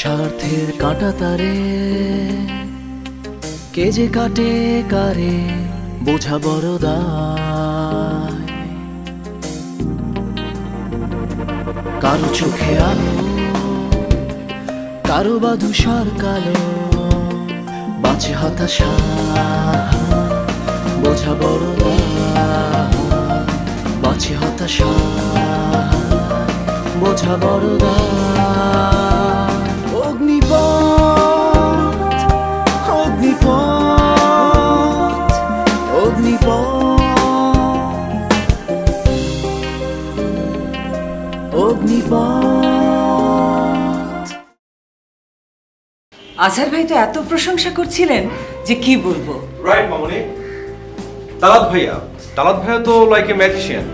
স্বার্থের কাঁটা তারে। কে যে কাটে, কারে বোঝা বড় কারও চোখে আলো, কারও বা ধূসর কালো বাঁচে হতাশা, বোঝা বড় বাঁচে হতাশা, বোঝা বড় দায়। আজহার ভাই তো এত প্রশংসা করছিলেন যে কি বলব? রাইট মামনি। তালাত ভাইয়া তালাত ভাইয়া তো লাইক এ ম্যাজিশিয়ান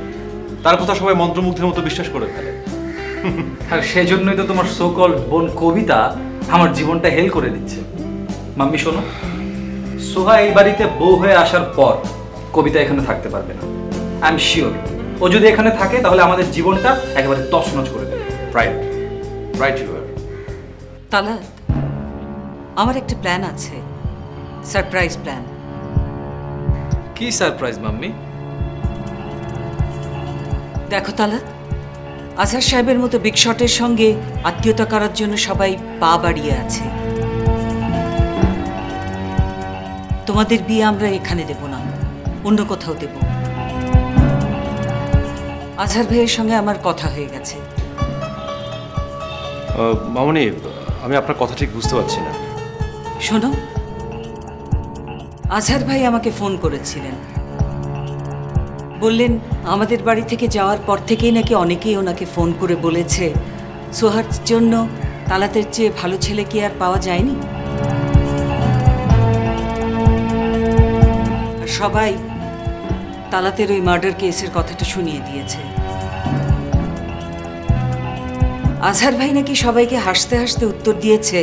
তার কথা সবাই মন্ত্রমুগ্ধের মতো বিশ্বাস করে ফেলে। আর সেজন্যই তো তোমার সোকল বোন কবিতা আমার জীবনটা হেল করে দিচ্ছে। মাম্মি শোনো। সোহা এই বাড়িতে বউ হয়ে আসার পর কবিতা এখানে থাকতে পারবে না। আই এম শিওর ও যদি এখানে থাকে তাহলে আমাদের জীবনটা একেবারে তছনছ করে দেবে। Right right you are Talat আমার একটা প্ল্যান আছে। Surprise plan. কি সারপ্রাইজ মাম্মি? দেখো তালাত আজহার সাহেবের মতো বিগ শটের সঙ্গে আত্মীয়তা করার জন্য সবাই পা বাড়িয়ে আছে। তোমাদের বিয়ে আমরা এখানে দেব না অন্য কোথাও দেব। আজহার ভাইয়ের সঙ্গে আমার কথা হয়ে গেছে। মামনি আমি আপনার কথা ঠিক বুঝতে পারছি না। শোনো, আজহার ভাই আমাকে ফোন করেছিলেন। বললেন, আমাদের বাড়ি থেকে যাওয়ার পর থেকেই নাকি অনেকেই ওনাকে ফোন করে বলেছে, সোহার জন্য তালাতের চেয়ে ভালো ছেলে কি আর পাওয়া যায়নি? সবাই তালাতের ওই মার্ডার কেসের কথাটা শুনিয়ে দিয়েছে। আজহার ভাই নাকি সবাইকে হাসতে হাসতে উত্তর দিয়েছে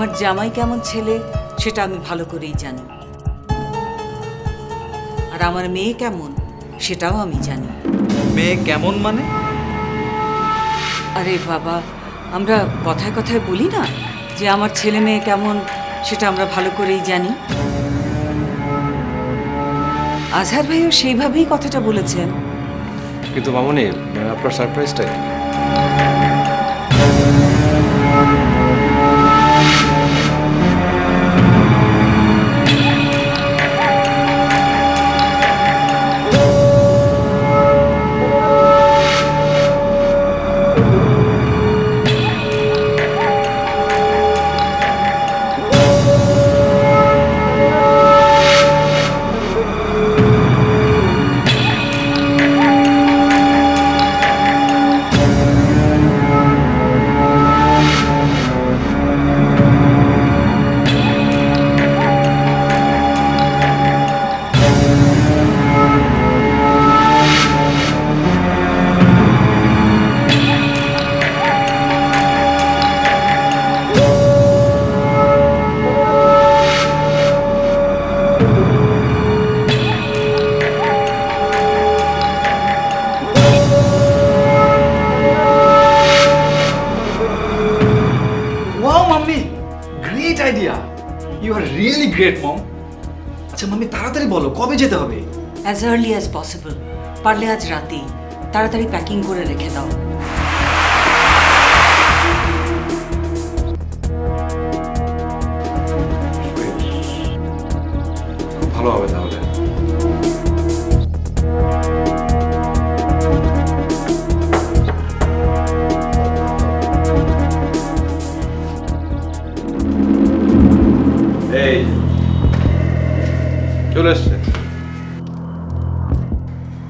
আমার জামাই কেমন ছেলে সেটা আমি ভালো করেই জানি। আর আমার মেয়ে কেমন সেটাও আমি জানি। মেয়ে কেমন মানে? আরে বাবা আমরা কথায় কথায় বলি না যে আমার ছেলে মেয়ে কেমন সেটা আমরা ভালো করেই জানি। আজহার ভাইও সেইভাবেই কথাটা বলেছেন। কিন্তু মামনি আপনার সারপ্রাইজটা অ্যাজ আর্লি অ্যাজ পসিবল পারলে আজ রাতেই তাড়াতাড়ি প্যাকিং করে রেখে দাও। ভালো হবে তাহলে।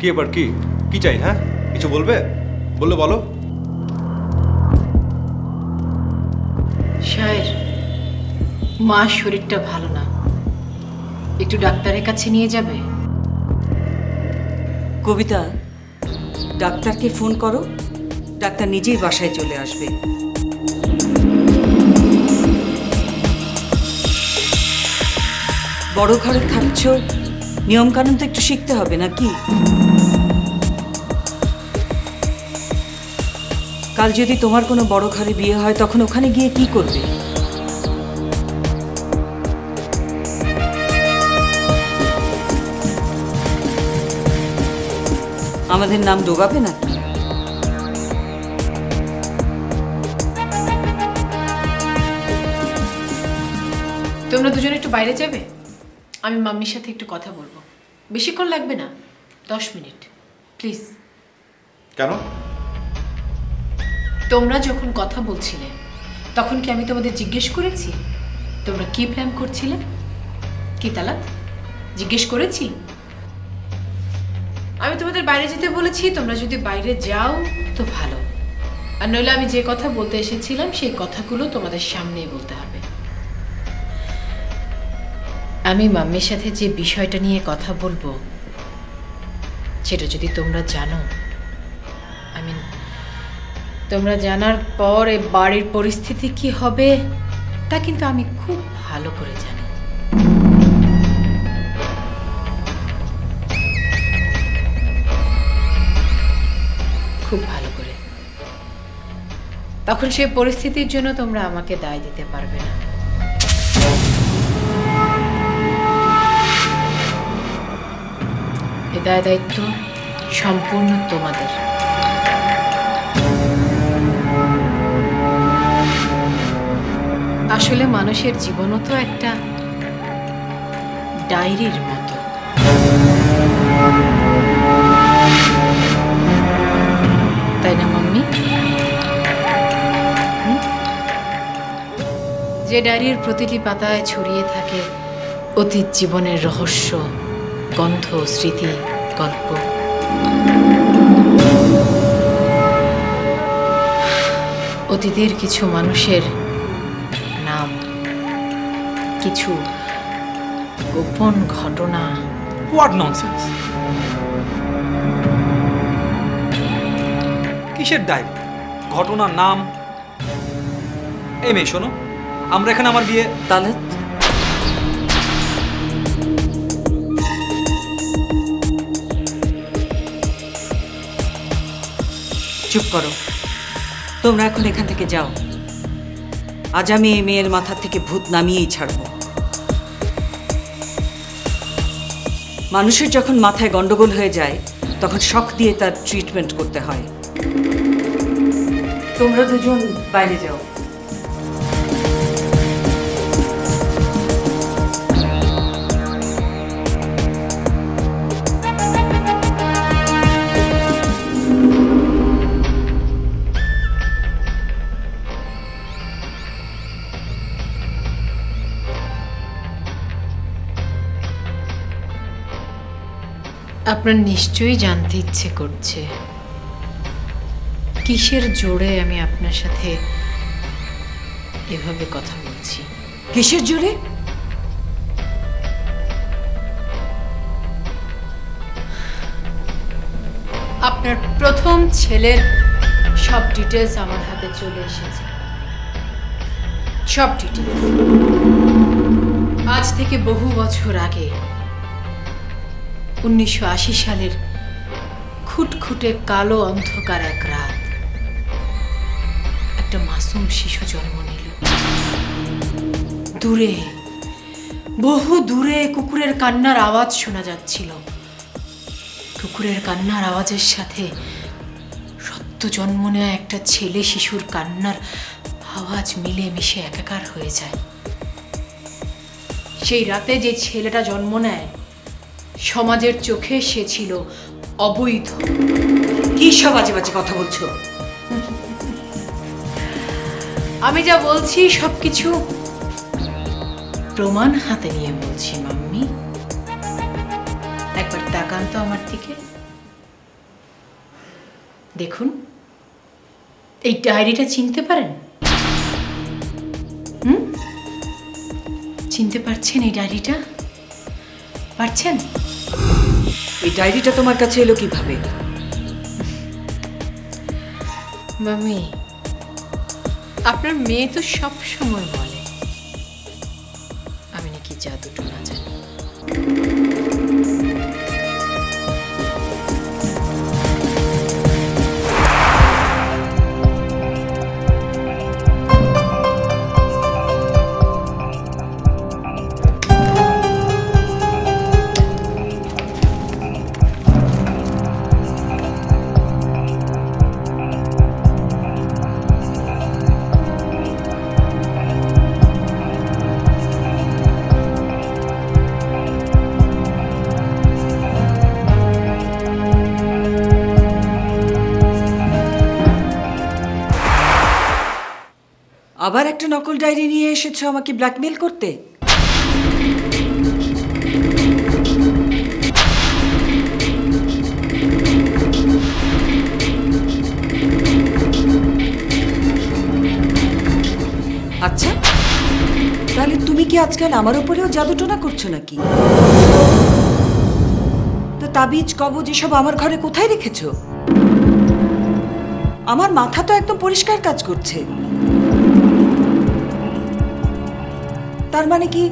কি এবার কি? কি চাই হ্যাঁ? কিছু বলবে? বললে বলো। শায়ের মা শরীরটা ভালো না। একটু ডাক্তারের কাছে নিয়ে যাবে? কবিতা ডাক্তারকে ফোন করো। ডাক্তার নিজেই বাসায় চলে আসবে। বড় ঘরে থাকছ নিয়মকানুন তো একটু শিখতে হবে, নাকি? কাল যদি তোমার কোনো বড় ঘরে বিয়ে হয়, তখন ওখানে গিয়ে কি করবে? আমাদের নাম ডোবাবে নাকি? তোমরা দুজনে একটু বাইরে যাবে? আমি মাম্মির সাথে একটু কথা বলব। বেশিক্ষণ লাগবে না? দশ মিনিট। প্লিজ। কেন? তোমরা যখন কথা বলছিলে তখন কি আমি তোমাদের জিজ্ঞেস করেছি? তোমরা কি প্ল্যান করছিলে? কি তালাত জিজ্ঞেস করেছি? আমি তোমাদের বাইরে যেতে বলেছি তোমরা যদি বাইরে যাও তো ভালো। আর নইলে আমি যে কথা বলতে এসেছিলাম সেই কথাগুলো তোমাদের সামনেই বলতে হবে। আমি মাম্মির সাথে যে বিষয়টা নিয়ে কথা বলব, সেটা যদি তোমরা জানো আই মিন তোমরা জানার পর এ বাড়ির পরিস্থিতি কি হবে, তা কিন্তু আমি খুব ভালো করে জানি। খুব ভালো করে। তখন সেই পরিস্থিতির জন্য তোমরা আমাকে দায় দিতে পারবে না। এ দায় দায়িত্ব সম্পূর্ণ তোমাদের। আসলে মানুষের জীবনও তো একটা ডায়েরির মতো। তাই না, মাম্মি? যে ডায়েরির প্রতিটি পাতায় ছড়িয়ে থাকে অতীত জীবনের রহস্য গন্ধ স্মৃতি গল্প। অতীতের কিছু মানুষের নাম কিছু গোপন ঘটনা। হোয়াট ননসেন্স কিসের ডায়েরি ঘটনার নাম? এই মেয়ে শোনো। আমরা এখানে আমার বিয়ে তালাত? চুপ করো। তোমরা এখন এখান থেকে যাও। আজ আমি এই মেয়ের মাথার থেকে ভূত নামিয়েই ছাড়ব। মানুষের যখন মাথায় গন্ডগোল হয়ে যায়, তখন শখ দিয়ে তার ট্রিটমেন্ট করতে হয়। তোমরা দুজন বাইরে যাও। আপনার নিশ্চয়ই জানতে ইচ্ছে করছে। কিসের জোরে আমি আপনার সাথে এভাবে কথা বলছি? কিসের জোরে? আপনার প্রথম ছেলের সব ডিটেলস আমার হাতে চলে এসেছে। সব ডিটেলস আজ থেকে বহু বছর আগে উনিশশো আশি সালের খুটখুটে কালো অন্ধকার এক রাত একটা মাসুম শিশু জন্ম নিল। দূরে, বহু দূরে কুকুরের কান্নার আওয়াজ শোনা যাচ্ছিল। কুকুরের কান্নার আওয়াজের সাথে সত্য জন্ম নেওয়া একটা ছেলে শিশুর কান্নার আওয়াজ মিলে মিশে একাকার হয়ে যায়। সেই রাতে যে ছেলেটা জন্ম নেয় সমাজের চোখে সে ছিল অবৈধ। কি সব বাজে বাজে কথা বলছো? আমি যা বলছি সব কিছু প্রমাণ হাতে নিয়ে বলছি মাম্মি। একবার তাকান তো আমার দিকে। দেখুন এই ডায়েরিটা চিনতে পারেন? হুম? চিনতে পারছেন এই ডায়েরিটা? পারছেন? এই ডায়েরিটা তোমার কাছে এলো কীভাবে? মামি আপনার মেয়ে তো সব সময় বলে আবার একটা নকল ডায়েরি নিয়ে এসেছ আমাকে ব্ল্যাকমেল করতে? আচ্ছা তাহলে তুমি কি আজকাল আমার উপরেও জাদুটোনা করছ নাকি? তো তাবিজ, কবজ এসব আমার ঘরে কোথায় রেখেছো? আমার মাথা তো একদম পরিষ্কার কাজ করছে। তার মানে কি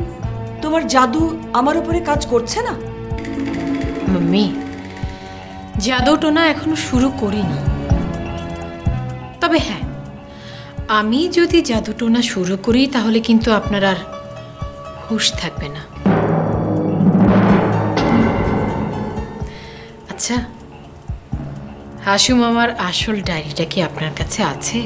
তোমার জাদু আমার উপরে কাজ করছে না? মাম্মি জাদুটোনা এখনও শুরু করিনি। তবে হ্যাঁ আমি যদি জাদুটোনা শুরু করি তাহলে কিন্তু আপনার আর হুঁশ থাকবে না। আচ্ছা হাসু মামার আসল ডায়েরিটা কি আপনার কাছে আছে?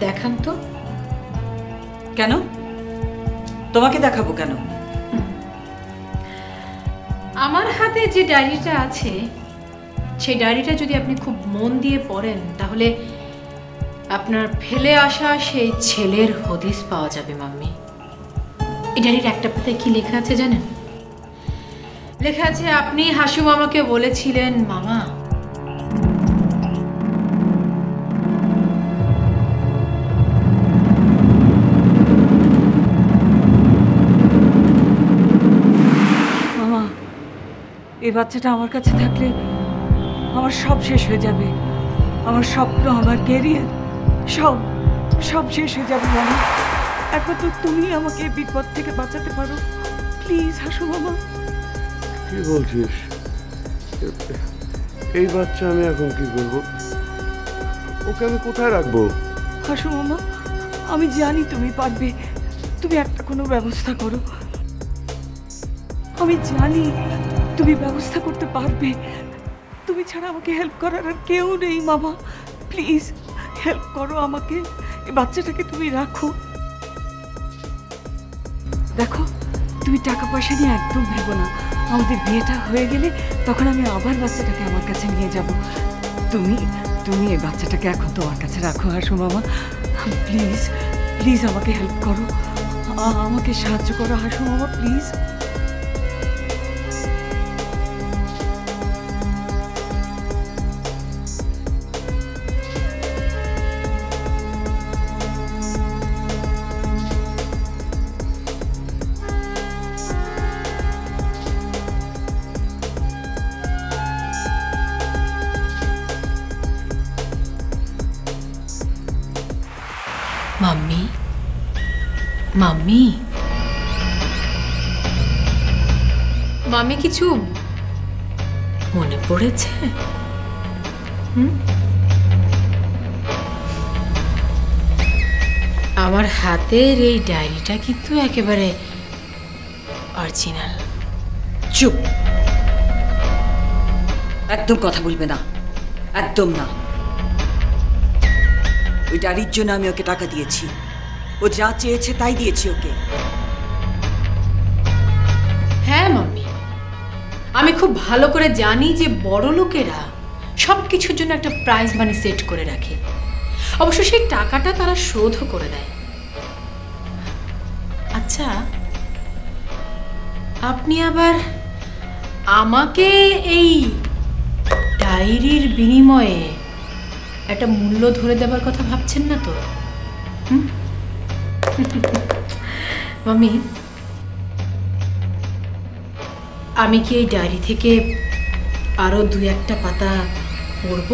দেখান তো। কেন? তোমাকে দেখাবো কেন? আমার হাতে যে ডায়েরিটা আছে সেই ডায়েরিটা যদি আপনি খুব মন দিয়ে পড়েন তাহলে আপনার ফেলে আসা সেই ছেলের হদিস পাওয়া যাবে মাম্মি। এই ডায়েরির একটা পাতায় কি লেখা আছে জানেন? লেখা আছে আপনি হাসু মামাকে বলেছিলেন মামা মামা এই বাচ্চাটা আমার কাছে থাকলে আমার সব শেষ হয়ে যাবে। আমার স্বপ্ন আমার ক্যারিয়ার সব সব শেষ হয়ে যাবে মামা একমাত্র তুমি আমাকে এই বিপদ থেকে বাঁচাতে পারো। প্লিজ হাসু মামা। কি বলছিস? এই বাচ্চা আমি এখন কি করব? ওকে আমি কোথায় রাখব? হাসু মামা। আমি জানি তুমি পারবে। তুমি একটা কোনো ব্যবস্থা করো। আমি জানি তুমি ব্যবস্থা করতে পারবে। তুমি ছাড়া আমাকে হেল্প করার আর কেউ নেই, মামা। প্লিজ হেল্প করো আমাকে। এই বাচ্চাটাকে তুমি রাখো। দেখো, তুমি টাকা পয়সা নিয়ে একদম ভেবো না। আমাদের বিয়েটা হয়ে গেলে তখন আমি আবার বাচ্চাটাকে আমার কাছে নিয়ে যাব। তুমি তুমি এই বাচ্চাটাকে এখন তোমার কাছে রাখো, হাসু, মামা। প্লিজ প্লিজ আমাকে হেল্প করো। আমাকে সাহায্য করো, হাসু, মামা প্লিজ মাম্মি মামি কিছু মনে পড়েছে? আমার হাতের এই ডায়েরিটা কিন্তু একেবারে অরিজিনাল চুপ। একদম কথা বলবে না। একদম না। ওই ডাড়ির জন্য আমি ওকে টাকা দিয়েছি। ও যা চেয়েছে তাই দিয়েছি ওকে। হ্যাঁ মাম্মি। আমি খুব ভালো করে জানি যে বড় লোকেরা সব কিছুর জন্য একটা প্রাইজ মানি সেট করে রাখে। অবশ্য সেই টাকাটা তারা শোধও করে দেয়। আচ্ছা আপনি আবার আমাকে এই ডায়েরির বিনিময়ে একটা মূল্য ধরে দেবার কথা ভাবছেন না তো? হুম? মাম্মি আমি কি এই ডায়েরি থেকে আরও দু একটা পাতা পড়ব?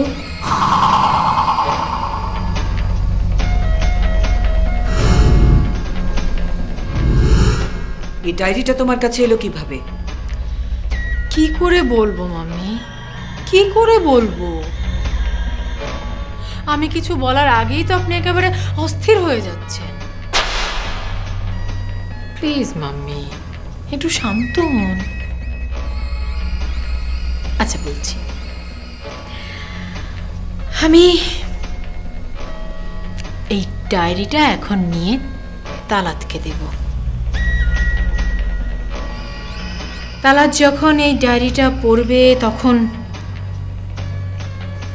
এই ডায়েরিটা তোমার কাছে এলো কীভাবে? কি করে বলব মাম্মি কি করে বলব? আমি কিছু বলার আগেই তো আপনি একেবারে অস্থির হয়ে যাচ্ছেন। Please, mummy. একটু শান্ত হন। আচ্ছা বলছি। আমি এই ডায়েরিটা এখন নিয়ে তালাতকে দেব। তালাত যখন এই ডায়েরিটা পড়বে, তখন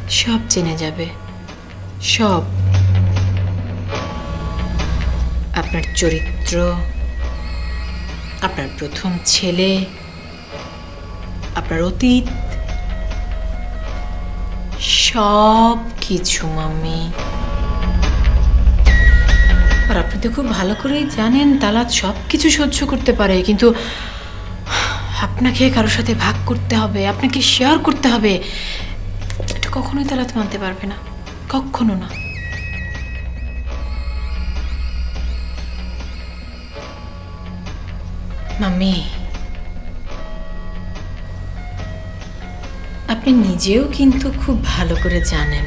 সব জেনে যাবে। সব। আপনার চরিত্র আপনার প্রথম ছেলে, আপনার অতীত সব কিছু মাম্মি আর আপনি তো খুব ভালো করেই জানেন, তালাত সব কিছু সহ্য করতে পারে, কিন্তু আপনাকে কারোর সাথে ভাগ করতে হবে, আপনাকে শেয়ার করতে হবে। এটা কখনোই তালাত মানতে পারবে না, কখনো না। মাম্মি। আপনি নিজেও কিন্তু খুব ভালো করে জানেন।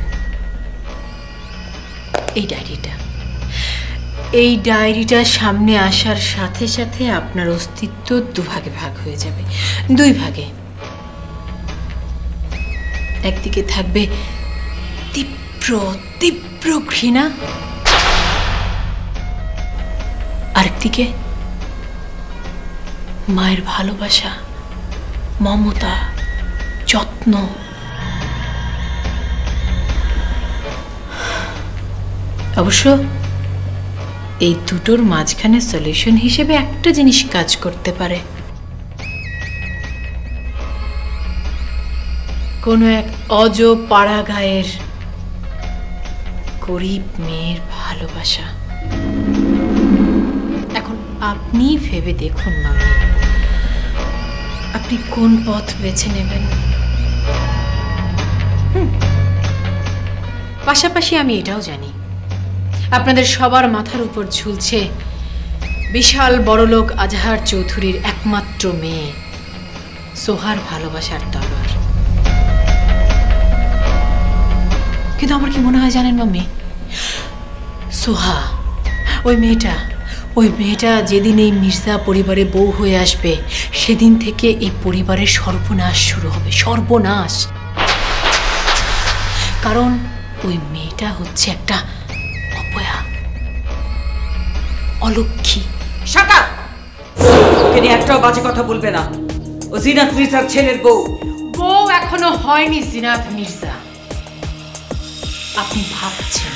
এই ডায়েরিটা। এই ডায়েরিটা সামনে আসার সাথে সাথে আপনার অস্তিত্ব দুভাগে ভাগ হয়ে যাবে। দুই ভাগে। একদিকে থাকবে তীব্র তীব্র ঘৃণা। আরেকদিকে মায়ের ভালোবাসা, মমতা, যত্ন। অবশ্য এই দুটোর মাঝখানে সলিউশন হিসেবে একটা জিনিস কাজ করতে পারে। কোনো এক অজ পাড়া গায়ের গরিব মেয়ের ভালোবাসা। এখন আপনি ভেবে দেখুন, মামি। আপনি কোন পথ বেছে নেবেন। পাশাপাশি আমি এটাও জানি। আপনাদের সবার মাথার উপর ঝুলছে বিশাল বড়লোক আজহার চৌধুরীর একমাত্র মেয়ে, সোহার ভালোবাসার তলোয়ার কিন্তু আমার কি মনে হয় জানেন মাম্মি? সোহা, ওই মেয়েটা ওই মেয়েটা যেদিন এই মির্জা পরিবারে বউ হয়ে আসবে সেদিন থেকে এই পরিবারের সর্বনাশ শুরু হবে সর্বনাশ। কারণ ওই মেয়েটা হচ্ছে একটা অপয়া অলক্ষী। ওকে নিয়ে একটাও বাজে কথা বলবে না। ও জিনাত মির্জার ছেলের বউ। বউ এখনও হয়নি জিনাত মির্জা। আপনি ভাবছেন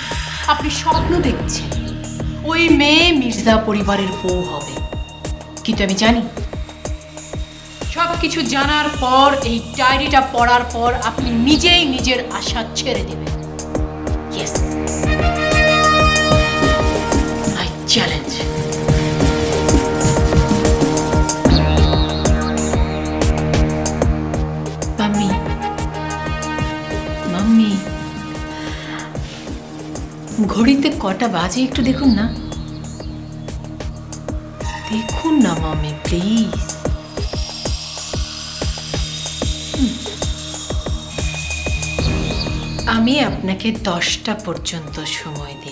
আপনি স্বপ্ন দেখছেন। ওই মেয়ে মির্জা পরিবারের বউ হবে। কিন্তু আমি জানি সব কিছু জানার পর, এই ডায়েরিটা পড়ার পর আপনি নিজেই নিজের আশা ছেড়ে দেবেন। ইয়েস আই চ্যালেঞ্জ ঘড়িতে কটা বাজে একটু দেখুন না। দেখুন না মামি প্লিজ আমি আপনাকে দশটা পর্যন্ত সময় দিলাম